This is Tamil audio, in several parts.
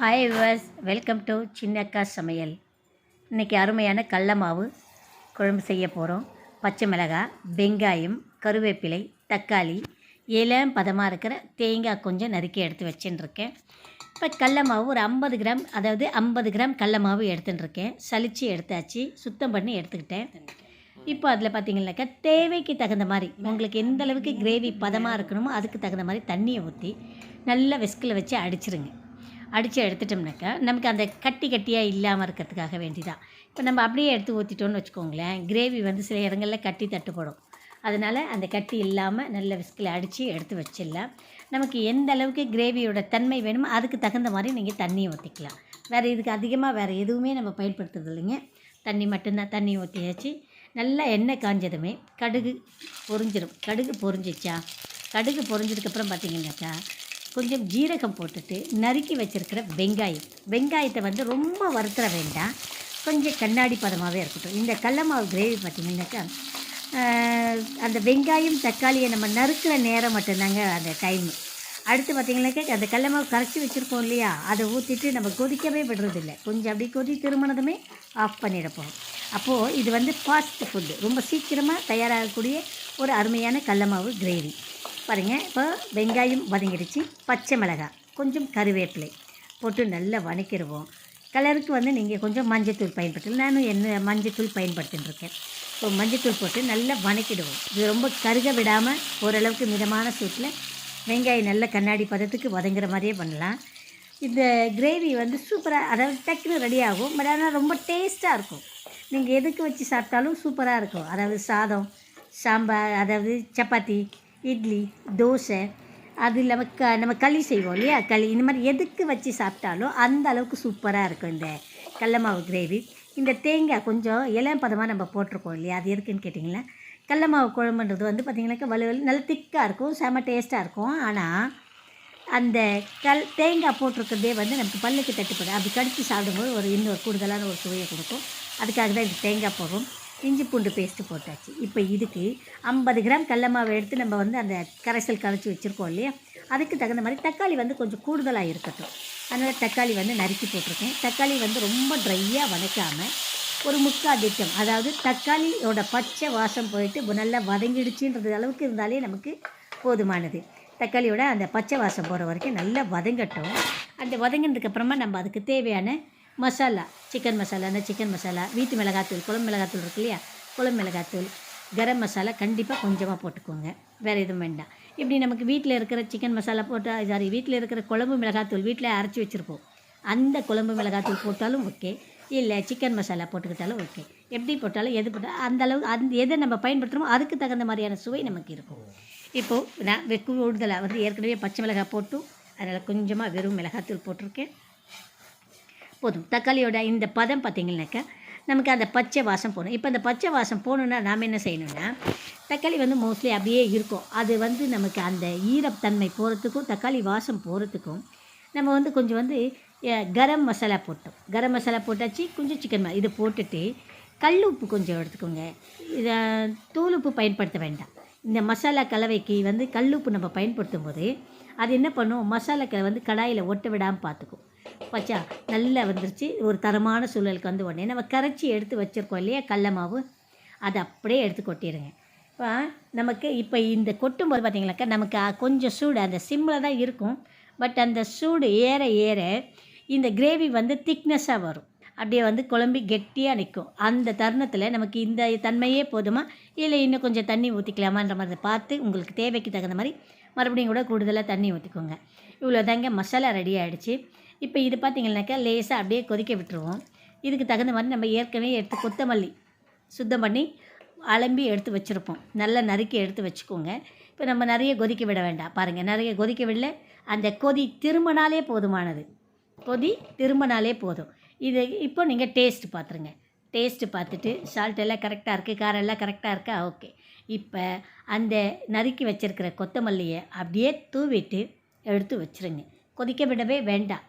Hi viewers welcome to Chinnakka Samayal இன்றைக்கி அருமையான கடல மாவு குழம்பு செய்ய போகிறோம் பச்சை மிளகாய் வெங்காயம் கருவேப்பிலை தக்காளி இளம் பதமாக இருக்கிற தேங்காய் கொஞ்சம் நறுக்கி எடுத்து வச்சுட்டுருக்கேன். இப்போ கடல மாவு ஒரு ஐம்பது கிராம் அதாவது ஐம்பது கிராம் கடல மாவு எடுத்துன்னு இருக்கேன் எடுத்தாச்சு சுத்தம் பண்ணி எடுத்துக்கிட்டேன். இப்போ அதில் பார்த்தீங்கன்னாக்கா தேவைக்கு தகுந்த மாதிரி உங்களுக்கு எந்த அளவுக்கு கிரேவி பதமாக இருக்கணுமோ அதுக்கு தகுந்த மாதிரி தண்ணியை ஊற்றி நல்லா விஸ்கில் வச்சு அடிச்சிருங்க. அடித்து எடுத்துட்டோம்னாக்கா நமக்கு அந்த கட்டி கட்டியாக இல்லாமல் இருக்கிறதுக்காக வேண்டிதான். இப்போ நம்ம அப்படியே எடுத்து ஊற்றிட்டோம்னு வச்சுக்கோங்களேன் கிரேவி வந்து சில இடங்களில் கட்டி தட்டுப்படும். அதனால் அந்த கட்டி இல்லாமல் நல்ல விஸ்கில் அடித்து எடுத்து வச்சிடலாம். நமக்கு எந்த அளவுக்கு கிரேவியோட தன்மை வேணுமோ அதுக்கு தகுந்த மாதிரி நீங்கள் தண்ணியை ஊற்றிக்கலாம் வேறு இதுக்கு அதிகமாக வேறு எதுவுமே நம்ம பயன்படுத்துறது இல்லைங்க. தண்ணி மட்டும்தான் தண்ணி ஊற்றியாச்சு நல்லா எண்ணெய் காஞ்சதுமே கடுகு பொறிஞ்சிடும் கடுகு பொரிஞ்சிச்சா? கடுகு பொறிஞ்சதுக்கப்புறம் பார்த்திங்கனாக்கா கொஞ்சம் ஜீரகம் போட்டுட்டு நறுக்கி வச்சுருக்கிற வெங்காயம். வெங்காயத்தை வந்து ரொம்ப வறுத்துற வேண்டாம். கொஞ்சம் கண்ணாடி பதமாகவே இருக்கட்டும். இந்த கடலமாவு கிரேவி பார்த்தீங்கன்னாக்கா அந்த வெங்காயம் தக்காளியை நம்ம நறுக்கிற நேரம் மட்டும்தாங்க அந்த டைமு அடுத்து பார்த்திங்கனாக்கா அந்த கடல மாவு கரைச்சி வச்சுருப்போம் இல்லையா? அதை ஊற்றிட்டு நம்ம கொதிக்கவே விடுறதில்ல. கொஞ்சம் அப்படி கொதி திருமணதுமே ஆஃப் பண்ணிடப்போம் அப்போது இது வந்து ஃபாஸ்ட் ஃபுட்டு ரொம்ப சீக்கிரமாக தயாராகக்கூடிய ஒரு அருமையான கடலமாவு கிரேவி பாருங்கள் இப்போ வெங்காயம் வதங்கிடுச்சு பச்சை மிளகாய் கொஞ்சம் கருவேப்பிலை போட்டு நல்லா வதக்கிடுவோம் கலருக்கு வந்து நீங்கள் கொஞ்சம் மஞ்சத்தூள் பயன்படுத்தலாம். நானும் என்ன மஞ்சத்தூள் பயன்படுத்தின்னு இருக்கேன் இப்போ மஞ்சத்தூள் போட்டு நல்லா வதக்கிடுவோம் இது ரொம்ப கருக விடாமல் ஓரளவுக்கு மிதமான சூட்டில் வெங்காயம் நல்ல கண்ணாடி பதத்துக்கு வதங்குற மாதிரியே பண்ணலாம். இந்த கிரேவி வந்து சூப்பராக அதாவது டக்குன்னு ரெடி ஆகும். பட் ஆனால் ரொம்ப டேஸ்ட்டாக இருக்கும். நீங்கள் எதுக்கு வச்சு சாப்பிட்டாலும் சூப்பராக இருக்கும். அதாவது சாதம் சாம்பார் அதாவது சப்பாத்தி இட்லி தோசை அது இல்லாமல் க நம்ம களி செய்வோம் இல்லையா? களி. இந்த மாதிரி எதுக்கு வச்சு சாப்பிட்டாலும் அந்த அளவுக்கு சூப்பராக இருக்கும் இந்த கடல மாவு கிரேவி இந்த தேங்காய் கொஞ்சம் இளம் பதமாக நம்ம போட்டிருக்கோம் இல்லையா? அது எதுக்குன்னு கேட்டிங்கன்னா கடல மாவு குழம்புன்றது வந்து பார்த்திங்கனாக்கா வலு வலு நல்ல திக்காக இருக்கும் செம டேஸ்ட்டாக இருக்கும். ஆனால் அந்த கல் தேங்காய் போட்டிருக்கிறதே வந்து நமக்கு பல்லுக்கு தட்டுப்படும். அப்படி கடித்து சாப்பிடும்போது ஒரு இன்னொரு கூடுதலான ஒரு சுவையை கொடுக்கும். அதுக்காக தான் இந்த தேங்காய் போடுறோம். இஞ்சி பூண்டு பேஸ்ட்டு போட்டாச்சு. இப்போ இதுக்கு ஐம்பது கிராம் கடல எடுத்து நம்ம வந்து அந்த கரைசல் கரைச்சி வச்சுருக்கோம் இல்லையா? அதுக்கு தகுந்த மாதிரி தக்காளி வந்து கொஞ்சம் கூடுதலாக இருக்கட்டும். அதனால் தக்காளி வந்து நறுக்கி போட்டிருக்கேன். தக்காளி வந்து ரொம்ப ட்ரையாக வதக்காமல் ஒரு முக்கால் திட்டம் அதாவது தக்காளியோட பச்சை வாசம் போயிட்டு நல்லா வதங்கிடுச்சுன்றது அளவுக்கு இருந்தாலே நமக்கு போதுமானது. தக்காளியோட அந்த பச்சை வாசம் போகிற வரைக்கும் நல்லா வதங்கட்டும். அந்த வதங்கினதுக்கப்புறமா நம்ம அதுக்கு தேவையான மசாலா சிக்கன் மசாலா அந்த சிக்கன் மசாலா வீட்டு மிளகாத்தூள் குழம்பு மிளகாத்தூள் இருக்கு இல்லையா? குழம்பு மிளகாத்தூள் கரம் மசாலா கண்டிப்பாக கொஞ்சமாக போட்டுக்கோங்க. வேறு எதுவும் வேண்டாம். இப்படி நமக்கு வீட்டில் இருக்கிற சிக்கன் மசாலா போட்டால் சாரி வீட்டில் இருக்கிற குழம்பு மிளகாத்தூள் வீட்டில் அரைச்சி வச்சுருப்போம். அந்த குழம்பு மிளகாத்தூள் போட்டாலும் ஓகே இல்லை சிக்கன் மசாலா போட்டுக்கிட்டாலும் ஓகே எப்படி போட்டாலும் எது போட்டாலும் அந்த அளவு அந்த எதை நம்ம பயன்படுத்துகிறோமோ அதுக்கு தகுந்த மாதிரியான சுவை நமக்கு இருக்கும். இப்போது நான் வெ- கூடுதலாக வந்து ஏற்கனவே பச்சை மிளகாய் போட்டும். அதனால் கொஞ்சமாக வெறும் மிளகாத்தூள் போட்டிருக்கேன். போதும். தக்காளியோட இந்த பதம் பார்த்தீங்கன்னாக்கா நமக்கு அந்த பச்சை வாசம் போகணும். இப்போ அந்த பச்சை வாசம் போகணுன்னா நாம் என்ன செய்யணும்னா தக்காளி வந்து மோஸ்ட்லி அப்படியே இருக்கும். அது வந்து நமக்கு அந்த ஈரத்தன்மை போகிறதுக்கும் தக்காளி வாசம் போகிறதுக்கும் நம்ம வந்து கொஞ்சம் வந்து கரம் மசாலா போட்டோம். கரம் மசாலா போட்டாச்சு கொஞ்சம் சிக்கன் ம- இதை போட்டுட்டு கல் உப்பு கொஞ்சம் எடுத்துக்கோங்க. இதை தூள் உப்பு பயன்படுத்த வேண்டாம். இந்த மசாலா கலவைக்கு வந்து கல் உப்பு நம்ம பயன்படுத்தும் போது அது என்ன பண்ணும்? மசாலா க வந்து கடாயில் ஒட்ட விடாமல் பார்த்துக்கும். வச்சா நல்லா வந்துருச்சு. ஒரு தரமான சூழலுக்கு வந்து உடனே நம்ம கரைச்சி எடுத்து வச்சுருக்கோம் இல்லையா கடல மாவு? அதை அப்படியே எடுத்து கொட்டிடுங்க இப்போ நமக்கு இப்போ இந்த கொட்டும்போது பார்த்திங்கனாக்கா நமக்கு கொஞ்சம் சூடு அந்த சிம்மில் தான் இருக்கும். பட் அந்த சூடு ஏற ஏற இந்த கிரேவி வந்து திக்னஸாக வரும். அப்படியே வந்து குழம்பி கெட்டியாக நிற்கும். அந்த தருணத்தில் நமக்கு இந்த தன்மையே போதுமா? இல்லை இன்னும் கொஞ்சம் தண்ணி ஊற்றிக்கலாமான்ற மாதிரி பார்த்து உங்களுக்கு தேவைக்கு தகுந்த மாதிரி மறுபடியும் கூட கூடுதலாக தண்ணி ஊற்றிக்கோங்க. இவ்வளோ தாங்க மசாலா ரெடி ஆகிடுச்சு இப்போ இது பார்த்திங்கனாக்கா லேசாக அப்படியே கொதிக்க விட்டுருவோம். இதுக்கு தகுந்த மாதிரி நம்ம ஏற்கனவே எடுத்து கொத்தமல்லி சுத்தம் பண்ணி அலம்பி எடுத்து வச்சுருப்போம். நல்லா நறுக்கி எடுத்து வச்சுக்கோங்க. இப்போ நம்ம நிறைய கொதிக்க விட வேண்டாம். பாருங்கள் நிறைய கொதிக்க விடல. அந்த கொதி திரும்பினாலே போதுமானது. கொதி திரும்பினாலே போதும். இது இப்போ நீங்கள் டேஸ்ட் பார்த்துருங்க. டேஸ்ட்டு பார்த்துட்டு சால்ட் எல்லாம் கரெக்டாக இருக்குது காரம் எல்லாம் கரெக்டாக இருக்கா? ஓகே. இப்போ அந்த நறுக்கி வச்சுருக்கிற கொத்தமல்லியை அப்படியே தூவிட்டு எடுத்து வச்சுருங்க. கொதிக்க விடவே வேண்டாம்.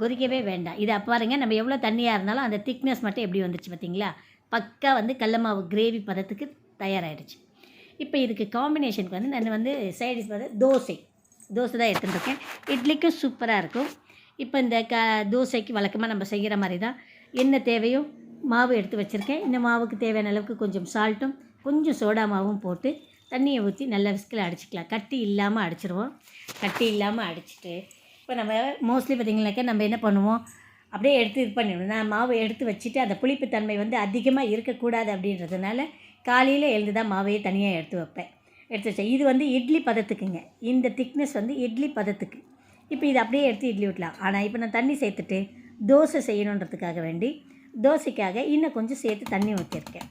கொதிக்கவே வேண்டாம். இதை பாருங்கள் நம்ம எவ்வளோ தண்ணியாக இருந்தாலும் அந்த திக்னஸ் மட்டும் எப்படி வந்துருச்சு பார்த்தீங்களா? பக்கா வந்து கடல மாவு கிரேவி பதத்துக்கு தயாராகிடுச்சு இப்போ இதுக்கு காம்பினேஷனுக்கு வந்து நான் வந்து சைடிஷ் வந்து தோசை. தோசை தான் எடுத்துகிட்டு இருக்கேன். இட்லிக்கும் சூப்பராக இருக்கும். இப்போ இந்த க தோசைக்கு வழக்கமாக நம்ம செய்கிற மாதிரி தான் என்ன தேவையோ மாவு எடுத்து வச்சுருக்கேன். இந்த மாவுக்கு தேவையான அளவுக்கு கொஞ்சம் சால்ட்டும் கொஞ்சம் சோடா மாவும் போட்டு தண்ணியை ஊற்றி நல்லா விஸ்கில் அடிச்சுக்கலாம். கட்டி இல்லாமல் அடிச்சிருவோம். கட்டி இல்லாமல் அடிச்சிட்டு இப்போ நம்ம மோஸ்ட்லி பார்த்திங்கனாக்கா நம்ம என்ன பண்ணுவோம்? அப்படியே எடுத்து இது பண்ணிடணும் நான் மாவை எடுத்து வச்சுட்டு அந்த புளிப்புத்தன்மை வந்து அதிகமாக இருக்கக்கூடாது அப்படின்றதுனால காலையில் எழுந்து தான் மாவையே தனியாக எடுத்து வைப்பேன். எடுத்து வச்சேன் இது வந்து இட்லி பதத்துக்குங்க. இந்த திக்னஸ் வந்து இட்லி பதத்துக்கு. இப்போ இது அப்படியே எடுத்து இட்லி விட்டலாம் ஆனால் இப்போ நான் தண்ணி சேர்த்துட்டு தோசை செய்யணுன்றதுக்காக வேண்டி தோசைக்காக இன்னும் கொஞ்சம் சேர்த்து தண்ணி ஊற்றிருக்கேன்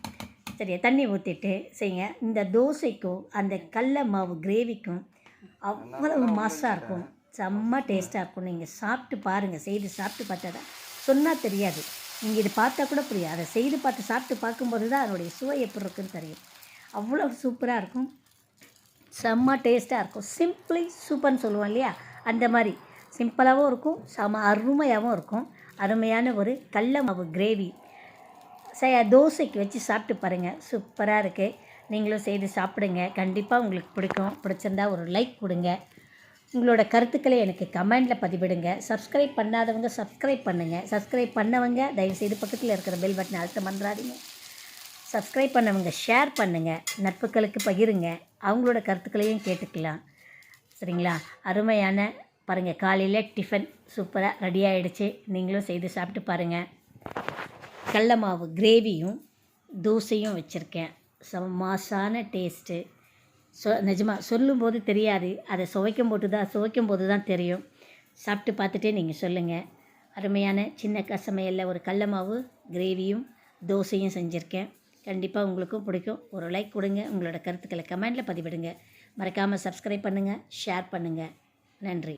சரியா? தண்ணி ஊற்றிட்டு செய்யுங்க. இந்த தோசைக்கும் அந்த கடல மாவு கிரேவிக்கும் அவ்வளவு மாசாக இருக்கும். செம்ம டேஸ்ட்டாக இருக்கும் நீங்கள் சாப்பிட்டு பாருங்கள் செய்து சாப்பிட்டு பார்த்தா தான் சொன்னால் தெரியாது. நீங்கள் இது பார்த்தா கூட புரியாது. அதை செய்து பார்த்து சாப்பிட்டு பார்க்கும்போது தான் அதனுடைய சுவை எப்படி இருக்குன்னு தெரியும். அவ்வளோ சூப்பராக இருக்கும். செம்ம டேஸ்ட்டாக இருக்கும். சிம்பிளி சூப்பர்னு சொல்லுவோம் இல்லையா? அந்த மாதிரி. சிம்பிளாகவும் இருக்கும். செம அருமையாகவும் இருக்கும். அருமையான ஒரு கடல மாவு கிரேவி. ச தோசைக்கு வச்சு சாப்பிட்டு பாருங்கள் சூப்பராக இருக்குது நீங்களும் செய்து சாப்பிடுங்க. கண்டிப்பாக உங்களுக்கு பிடிக்கும். பிடிச்சிருந்தா ஒரு லைக் கொடுங்க. உங்களோட கருத்துக்களை எனக்கு கமெண்டில் பதிவிடுங்க. சப்ஸ்கிரைப் பண்ணாதவங்க சப்ஸ்கிரைப் பண்ணுங்கள் சப்ஸ்கிரைப் பண்ணவங்க தயவுசெய்து பக்கத்தில் இருக்கிற பெல் பட்டனை அழுத்தம் பண்ணுறாதீங்க சப்ஸ்கிரைப் பண்ணவங்க ஷேர் பண்ணுங்கள் நட்புகளுக்கு பகிருங்க. அவங்களோட கருத்துக்களையும் கேட்டுக்கலாம். சரிங்களா? அருமையான பாருங்கள் காலையில் டிஃபன் சூப்பராக ரெடி ஆகிடுச்சு நீங்களும் செய்து சாப்பிட்டு பாருங்கள் கடல மாவு கிரேவியும் தோசையும் வச்சுருக்கேன். ச மாசான டேஸ்ட்டு சொ நிஜமாக சொல்லும்போது தெரியாது. அதை சுவைக்கும் போது தான் சுவைக்கும் போது தான் தெரியும். சாப்பிட்டு பார்த்துட்டே நீங்கள் சொல்லுங்கள் அருமையான சின்ன கசமையில் ஒரு கடல மாவு கிரேவியும் தோசையும் செஞ்சுருக்கேன். கண்டிப்பாக உங்களுக்கும் பிடிக்கும். ஒரு லைக் கொடுங்க. உங்களோட கருத்துக்களை கமெண்டில் பதிவிடுங்க. மறக்காமல் சப்ஸ்கிரைப் பண்ணுங்கள் ஷேர் பண்ணுங்கள் நன்றி.